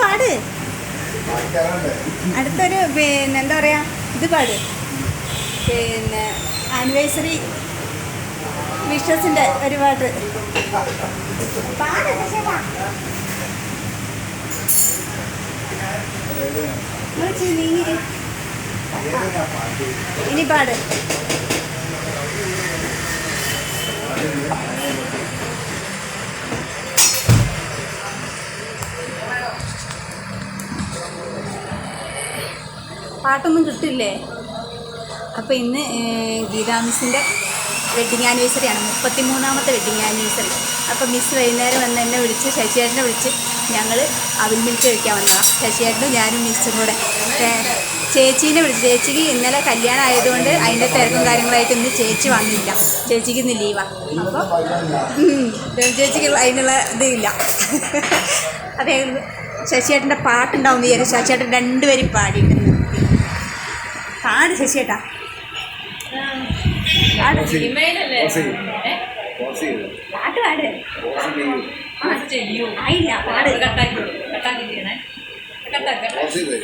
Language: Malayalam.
പാട്. അടുത്തൊരു പിന്നെ എന്താ പറയാ ഇത് പാട്. പിന്നെ ആനിവേഴ്സറി വിഷസിന്റെ ഒരു പാട്ട്. ഇനി പാട്. പാട്ടൊന്നും കിട്ടില്ലേ? അപ്പോൾ ഇന്ന് ഗീതാ മിസ്സിന്റെ വെഡിങ് ആനിവേഴ്സറിയാണ് മുപ്പത്തി മൂന്നാമത്തെ വെഡിങ് ആനിവേഴ്സറി അപ്പോൾ മിസ് വൈകുന്നേരം വന്ന് എന്നെ വിളിച്ച് ശശിയേട്ടനെ വിളിച്ച് ഞങ്ങൾ അവിൽ മിൽക്ക് കഴിക്കാൻ വന്നതാണ് ശശിയേട്ടനും ഞാനും മിസ്സും കൂടെ. ചേച്ചീനെ വിളിച്ചു ചേച്ചിക്ക് ഇന്നലെ കല്യാണം ആയതുകൊണ്ട് അതിന്റെ തിരക്കും കാര്യങ്ങളായിട്ട് ഇന്ന് ചേച്ചി വന്നില്ല. ചേച്ചിക്ക് ഇന്ന് ലീവാണ് അപ്പോൾ ചേച്ചിക്ക് അതിനുള്ള ഇതില്ല. അതെ ശശിയേട്ടന്റെ പാട്ടുണ്ടാവും വിചാരിച്ചു. ശശിയേട്ടൻ രണ്ടുപേരും പാടിയിട്ടുണ്ട്. പാട് ശശിയേട്ടാ? പാട് പാട്ട് പാട്. ആയില്ല പാട്. കട്ടാക്കി. കട്ടാക്കി കട്ടാക്കി.